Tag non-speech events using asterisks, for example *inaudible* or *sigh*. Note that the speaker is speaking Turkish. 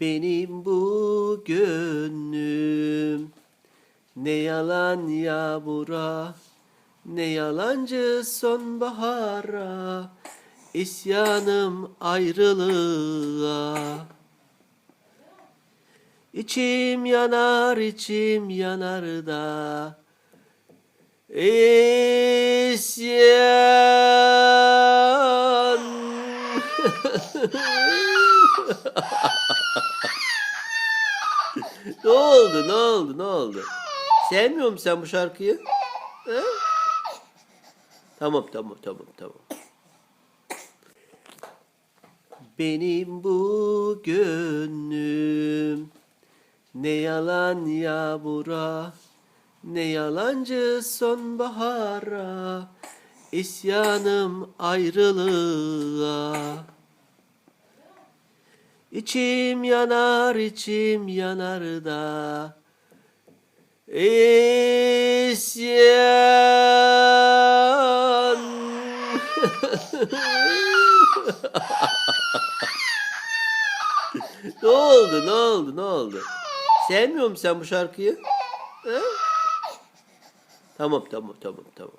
Benim bu gönlüm. Ne yalan yağmura ne yalancı sonbahara isyanım ayrılığa. İçim yanar içim yanar da. İsyan *laughs* *laughs* Ne oldu ne oldu ne oldu Sevmiyor musun sen bu şarkıyı? He? Tamam tamam tamam tamam Benim bu gönlüm ne yalan yağmura ne yalancı sonbahara isyanım ayrılığa İçim yanar içim yanar da İsyan *laughs* Ne oldu ne oldu ne oldu Sevmiyor musun sen bu şarkıyı? He? Tamam tamam tamam tamam